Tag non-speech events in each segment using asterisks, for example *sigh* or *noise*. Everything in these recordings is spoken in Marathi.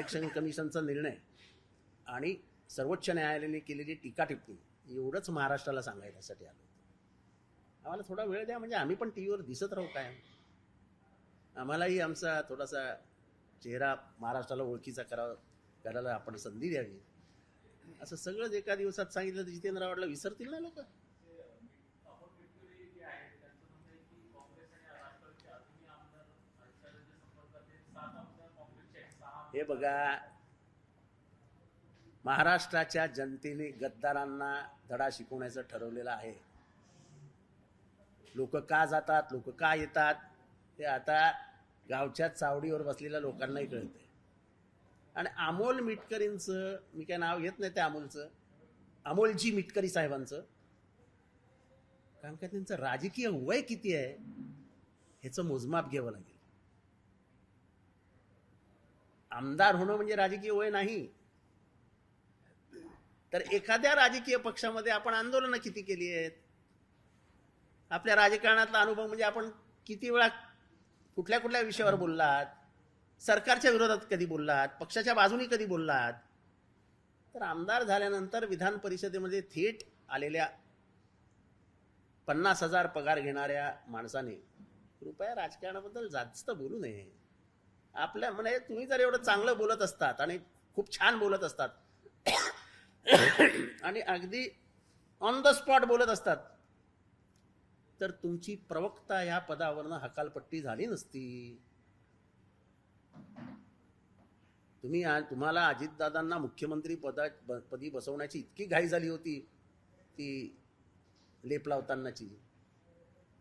इलेक्शन कमिशनचा निर्णय आणि सर्वोच्च न्यायालयाने केलेली टीका टिप्पणी एवढंच महाराष्ट्राला सांगायसाठी आलो होतो. आम्हाला थोडा वेळ द्या म्हणजे आम्ही पण टी व्हीवर दिसत राहू काय आम्हालाही आमचा थोडासा चेहरा महाराष्ट्राला ओळखीचा करावा करायला आपण संधी द्यावी. असं सगळंच एका दिवसात सांगितलं तर जितेंद्र आवडला विसरतील ना लोक. हे बघा. महाराष्ट्राच्या जनतेने गद्दारांना धडा शिकवण्याचं ठरवलेलं आहे. लोक का जातात लोक का येतात ते आता गावच्या चावडीवर बसलेल्या लोकांनाही कळते आणि अमोल मिटकरींचं मी काय नाव घेत नाही त्या अमोलचं अमोलजी मिटकरी साहेबांचं कारण का त्यांचं राजकीय वय किती आहे ह्याचं मोजमाप घ्यावं लागेल. आमदार होणं म्हणजे राजकीय वय नाही. तर एखाद्या राजकीय पक्षामध्ये आपण आंदोलनं किती केली आहेत? आपल्या राजकारणातला अनुभव म्हणजे आपण किती वेळा कुठल्या कुठल्या विषयावर बोललात? सरकारच्या विरोधात कधी बोललात? पक्षाच्या बाजूनी कधी बोललात? तर आमदार झाल्यानंतर विधान परिषदेमध्ये थेट आलेल्या पन्नास हजार पगार घेणाऱ्या माणसाने कृपया राजकारणाबद्दल जास्त बोलू नये. आपल्या म्हणजे तुम्ही जर एवढं चांगलं बोलत असतात आणि खूप छान बोलत असतात *coughs* आणि अगदी ऑन द स्पॉट बोलत असतात तर तुमची प्रवक्ता या पदावरनं हकालपट्टी झाली नसती. तुम्ही तुम्हाला अजितदादांना मुख्यमंत्री पदा पदी बसवण्याची इतकी घाई झाली होती ती लेप लावतानाची.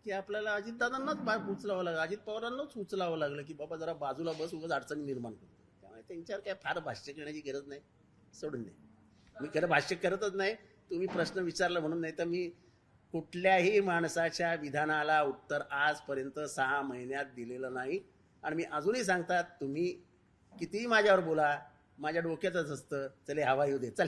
की आपल्याला अजितदादांनाच बाहेर उचलावं लागलं. अजित पवारांनाच उचलावं लागलं की बाबा जरा बाजूला बस उगाच अडचणी निर्माण करतो त्यामुळे त्यांच्यावर काय फार भाष्य करण्याची गरज नाही. सोडून दे. मी खरं भाष्य करतच नाही. तुम्ही प्रश्न विचारला म्हणून नाही तर मी कुठल्याही माणसाच्या विधानाला उत्तर आजपर्यंत सहा महिन्यात दिलेलं नाही. आणि मी अजूनही सांगतात तुम्ही कितीही माझ्यावर बोला माझ्या डोक्यातच असतं. चले हवा येऊ दे. चल.